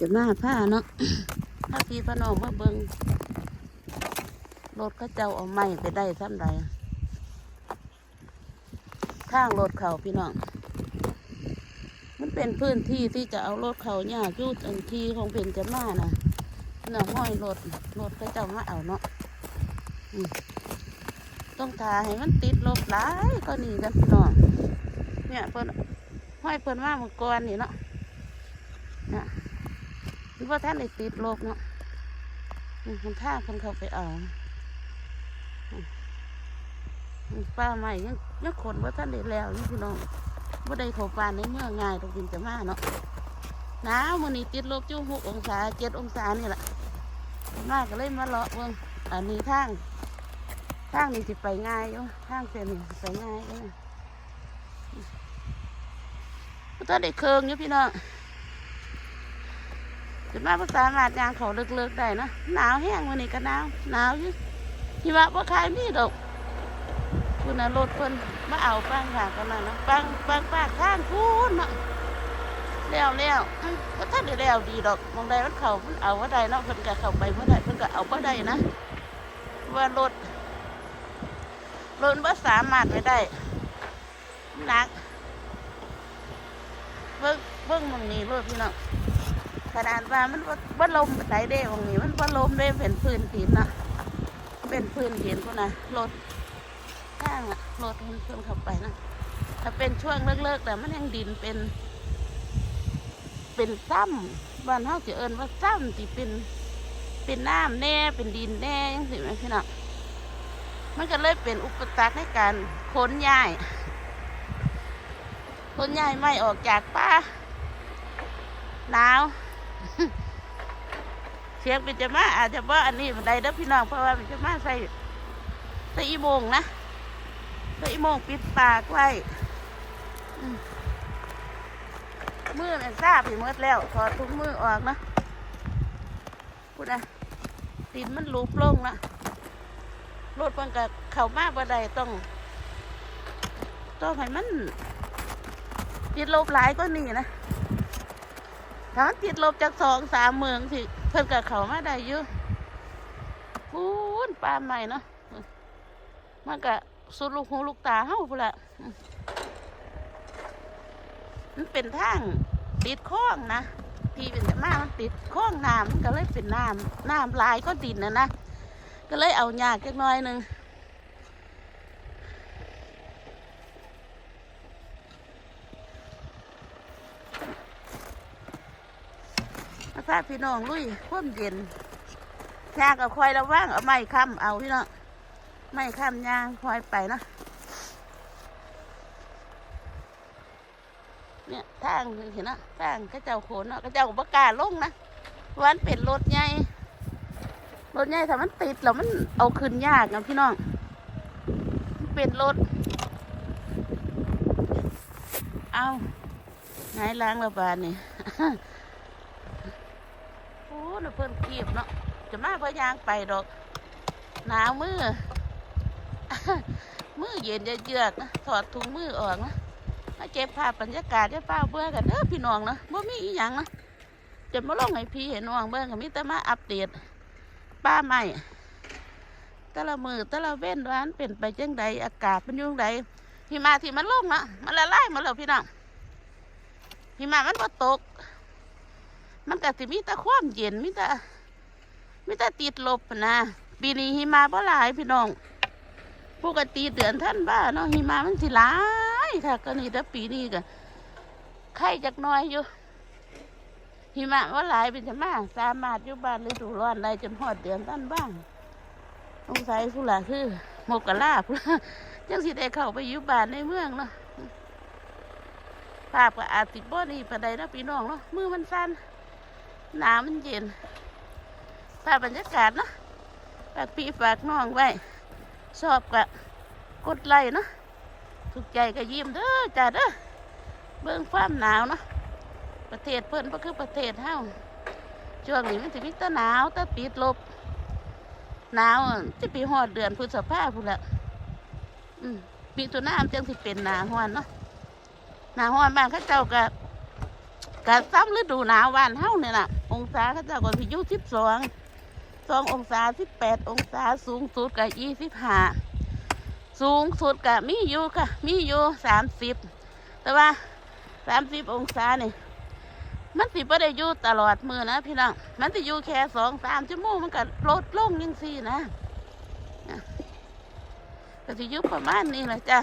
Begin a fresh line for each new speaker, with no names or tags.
จะมาผ้าเนาะถ้าพี่พนองมาเบิงรถเขาเจ้าเอาไม้ไปได้ท่านใดทางรถเขาพี่น้อง มันเป็นพื้นที่ที่จะเอารถเขายากยุดอันทีของเป็นจะมานะน่ะห้อยรถรถเขาเจ้ามาเอาเนาะต้องทาให้มันติดลบหลายก็นี่กันพี่น้อง เนี่ยเพิ่นห้อยเพิ่นมาเมื่อก่อนนี่เนาะเนี่ย ว่าท่านได้ติดลบเนาะมันท่าคนเขาไปเอาป้าใหม่ยังยังขนว่าท่านได้แล้วนี่พี่น้องว่าได้เขาปานในเมื่องง่ายตรงกินจะมาเนาะหนาวมันนี้ติดลบจุ่หกองศาเจ็ดองศานี่แหละมาก็เลยมาเลาะเบิ่งอันนี้ทางทางนี้สิไปง่ายอยู่ทางเส้นนี้สิไปง่ายอยู่ก็ได้เคืองอยู่พี่น้อง จะมาภาษาหมาดยางเขาเลิกๆได้นะหนาวแห้งวันนี้ก็หนาวหนาวอยู่ที่ว่าบ่คายมีดอกคุณน่ะรถเพิ่นมาเอาปังค่ะกันนั่นนะปังปังปากข้างพูนเนาะแล้วแล้วก็ท่านได้แล้วดีดอกมองใดมันเขามันเอาว่าใดเนาะเพิ่นก็เข้าไปเมื่อใดเพิ่นก็เอาว่าใดนะว่ารถรถบ่สามารถไปได้หนักเบิ่งเบิ่งมองนี้รถพี่น้อง ขนาดว่ามันบ่บ่ลมไหนเด้หมองนี้มันบ่ลมเด้เป็นพื้นดินนะเป็นพื้นดินพุ่นนะรถข้างอะรถมันเพิ่นเข้าไปนะถ้าเป็นช่วงเลิกๆแต่มันยังดินเป็น เป็นซ้ำบ้านเฮาสิเอิ้นว่าซ้ำที่เป็นเป็นน้ำแน่เป็นดินแน่จังซี่แม่พี่น้องมันก็เลยเป็นอุปสรรคในการขนย้ายขนย้ายไม่ออกจากป่าหนาว เสียงเป็นจะมาอาจจะว่าอันนี้บันไดเด้อพี่น้องเพราะว่าเป็นจะมาใส่ใส่อีโมงนะใส่อีโมงปิดปากไว้อืมมือเนี่ยทราบไปหมดแล้วถอดทุกมือออกนะพูดนะดินมันลุบลงนะรถมันก็เข้ามากบ่ได้ต้องต้องให้มันติดลบหลายก็นี่นะ ถ้ามันติดลบจากสองสามเมืองสิเพิ่นก็เขามาได้เยอะพูนปลาใหม่เนาะมันก็สุดลูกหูลูกตาเฮาพุ่นละมันเป็นทางติดคลองนะที่เป็นจะมามันติดคลองน้ำมันก็เลยเป็นน้ำน้ำลายก็ดินนะนะก็เลยเอาหยาดจักหน้อยหนึ่ง พาพี่น้องลุยพ่มเย็นชากับคอยระว่างเอาไม้ค้ำเอาพี่น้องไม้ค้ำยางคอยไปนะเนี่ยทางเห็นนะทางกระเจ้าโขนเนาะกระเจ้าบกล้าลงนะวันเป็นรถใหญ่รถใหญ่ถ้ามันติดแล้วมันเอาขึ้นยากนะพี่น้องมันเป็นรถเอาไงล้างระบาดนี่ น่ะเพิ่นคีบเนาะจะมาพยางไปดอกหนาวมือมือเย็นจะเยือกนะถอดถุงมือออกนะมาเก็บภาพบรรยากาศจะเป้าเบื่อกันเด้อพี่น้องนะบ่มีอีหยังนะจะมาลงให้พี่เห็นน้องเบิ่งก็มีแต่มาอัปเดตป้าใหม่แต่ละมือแต่ละเว้นร้านเปลี่ยนไปจังใดอากาศเป็นยังไงหิมะที่มันลงนะมันละลายมาแล้วพี่น้องหิมะมันบ่ตก มันก็สิมีแต่ความเย็นมีแต่มีแต่ติดลบนะปีนี้หิมะบ่หลายพี่น้องปกติเดือนท่านบ้าเนาะหิมะมันสิหลายค่ะ ก็นี่แต่ปีนี้ก็ไข่จักน้อยอยู่หิมะว่าหลายเป็นจะมาสามารถอยู่บ้านฤดูร้อนได้จนหอดเดือนต้นบ้างสงสัยผู้หลาคือโมกกะลาพุ่นล่ะจังสิได้เข้าไปอยู่บ้านในเมืองเนาะภาพก็อาจติดบ่นี่ปานใดเนะพี่น้องเนาะมือมันสั่น นาวมันเย็นภาพบรรยากาศเนาะฝากพี่ฝากน้องไว้ ชอบก็กดไลค์เนาะถูกใจก็ยิ้มเด้อจ้าเด้อเบิ่งความหนาวเนาะประเทศเพิ่นก็คือประเทศเฮาช่วงนี้มันสิมีแต่หนาวแต่ติดลบ หนาวจะปีหอดเดือนพฤษภาพุ่นละอืมปีตุนามจังสิเป็นหนาฮ้อนเนาะหนาฮ้อนบ้านเขาเจ้าก็ ก็ซ้ำฤดูหนาวบ้านเฮาเนี่ยล่ะ องศาเขาเจ้าก็สิอยู่สิบสองสององศาสิบแปดองศาสูงสุดกับยี่สิบห้าสูงสุดกับมีอยู่ค่ะ มีอยู่สามสิบแต่ว่าสามสิบองศาเนี่ยมันสิบ่ได้อยู่ตลอดมือนะพี่น้อง มันสิอยู่แค่สองสามชั่วโมงมันก็ลดลงยังสี่นะก็สิอยุบประมาณนี้แหละจ้ะ